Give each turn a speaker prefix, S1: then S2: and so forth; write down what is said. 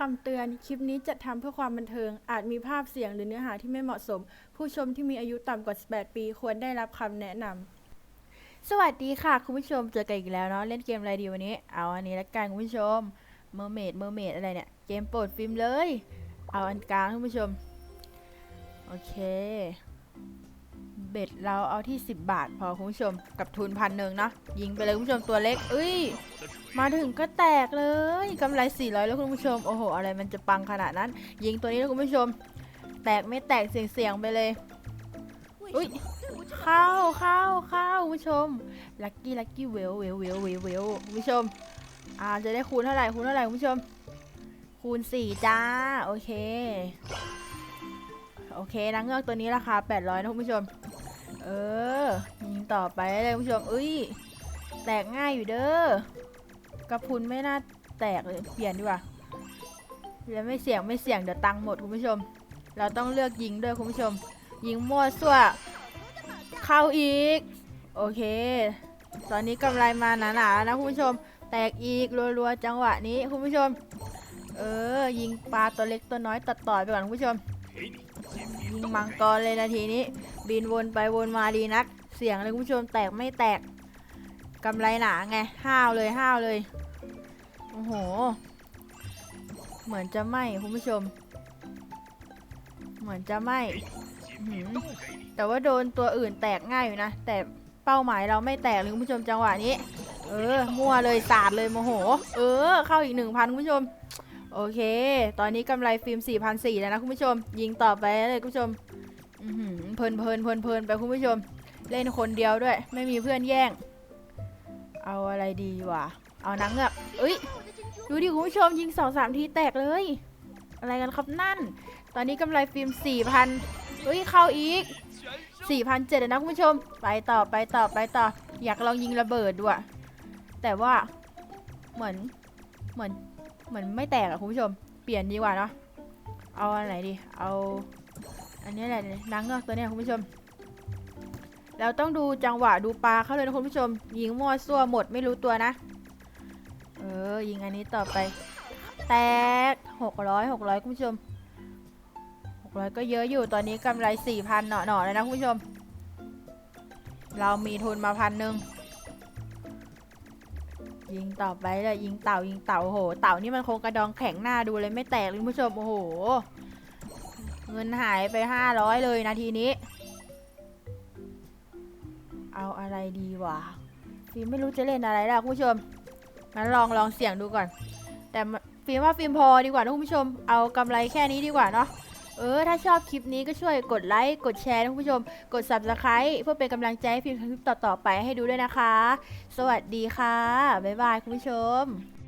S1: คำเตือน คลิปนี้จัดทำเพื่อความบันเทิง อาจมีภาพเสียงหรือเนื้อหาที่ไม่เหมาะสม ผู้ชมที่มีอายุต่ำกว่า 18 ปี ควรได้รับคำแนะนำ สวัสดีค่ะ คุณผู้ชม เจอกันอีกแล้วเนาะ เล่นเกมอะไรดีวันนี้ เอาอันนี้ละกันคุณผู้ชม เมอร์เมด เมอร์เมดอะไรเนี่ย เกมโปรดฟิล์มเลย เอาอันกลางคุณผู้ชม โอเค เบ็ดเราเอาที่ 10 บาท พอคุณผู้ชมกับทุนพันหนึ่งเนาะยิงไปเลยคุณผู้ชมตัวเล็กเอ้ย มาถึงก็แตกเลยกำไร 400 แล้วคุณผู้ชม โอ้โห อะไรมันจะปังขนาดนั้น ยิงตัวนี้แล้วคุณผู้ชม แตกไม่แตกเสียงๆไปเลยอุ้ยเข้าเข้าเข้าคุณผู้ชมลัคกี้ลัคกี้เวลเวลเวลเวลเวลคุณผู้ชมอ่าจะได้คูณเท่าไหร่คูณเท่าไหร่คุณผู้ชม คูณ 4 จ้า โอเคโอเคนังเงือกตัวนี้ราคา 800 นะคุณผู้ชม เออยิงต่อไปเลยคุณผู้ชมเอ้ยแตกง่ายอยู่เด้อกระพุนไม่น่าแตกเลยเปลี่ยนดีกว่าแล้วไม่เสี่ยงไม่เสี่ยงเดี๋ยวตังหมดคุณผู้ชม เราต้องเลือกยิงด้วยคุณผู้ชม ยิงมั่วซั่วเข้าอีก โอเค ตอนนี้กำไรมาหนาๆนะคุณผู้ชม แตกอีกรัวๆจังหวะนี้คุณผู้ชม เออ ยิงปลาตัวเล็กตัวน้อยตัดต่อไปก่อนคุณผู้ชม ยิงมังกรเลยนาทีนี้ บินวนไปวนมาดีนัก เสียงเลยคุณผู้ชมแตกไม่แตกกำไรหนาไงห้าวเลยห้าวเลยโอ้โห เหมือนจะไหมคุณผู้ชม เหมือนจะไหมแต่ว่าโดนตัวอื่นแตกง่ายอยู่นะ แต่เป้าหมายเราไม่แตกเลยคุณผู้ชมจังหวะนี้ เออ มั่วเลยสาดเลยโมโห เออ เข้าอีกหนึ่งพันคุณผู้ชม โอเค ตอนนี้กำไรฟิล์ม4,400แล้วนะคุณผู้ชม ยิงต่อไปเลยคุณผู้ชมเพลินเพลินเพลินเพลินไปคุณผู้ชม เล่นคนเดียวด้วย ไม่มีเพื่อนแย่ง เอาอะไรดีวะ เอานังเงือกเอ้ย ดูดิคุณผู้ชมยิงสองสามทีแตกเลย อะไรกันครับนั่น ตอนนี้กำไรฟิล์ม4,000เฮ้ยเข้าอีก4,700นะคุณผู้ชม ไปต่อไปต่อไปต่อ อยากลองยิงระเบิดด้วย แต่ว่าเหมือน เหมือนเหมือนไม่แตกอะคุณผู้ชม เปลี่ยนดีกว่าเนาะเอาอันไหนดี เอา อันนี้แหละนางเงือกตัวเนี้ยคุณผู้ชม เราต้องดูจังหวะดูปลาเข้าเลยนะคุณผู้ชม ยิงมั่วซั่วหมดไม่รู้ตัวนะ เออ ยิงอันนี้ต่อไป แตกหกร้อยหกร้อยคุณผู้ชมหกร้อยก็เยอะอยู่ตอนนี้กำไรสี่พันหน่อๆเลยนะคุณผู้ชม เรามีทุนมาพันหนึ่ง ยิงต่อไปเลยยิงเต่ายิงเต่าโห เต่านี่มันคงกระดองแข็งหน้าดูเลยไม่แตกเลยคุณผู้ชมโอ้โห เงินหายไปห้าร้อยเลยนาทีนี้ เอาอะไรดีวะฟิล์มไม่รู้จะเล่นอะไรแล้วคุณผู้ชมงั้นลองลองเสี่ยงดูก่อน แต่ฟิล์มว่าฟิล์มพอดีกว่านะคุณผู้ชม เอากำไรแค่นี้ดีกว่าเนาะ เออ ถ้าชอบคลิปนี้ก็ช่วยกดไลค์ กดแชร์นะคุณผู้ชม กด subscribe เพื่อเป็นกำลังใจให้ฟิล์มทำคลิปต่อๆไปให้ดูด้วยนะคะ สวัสดีค่ะ บ๊ายบายคุณผู้ชม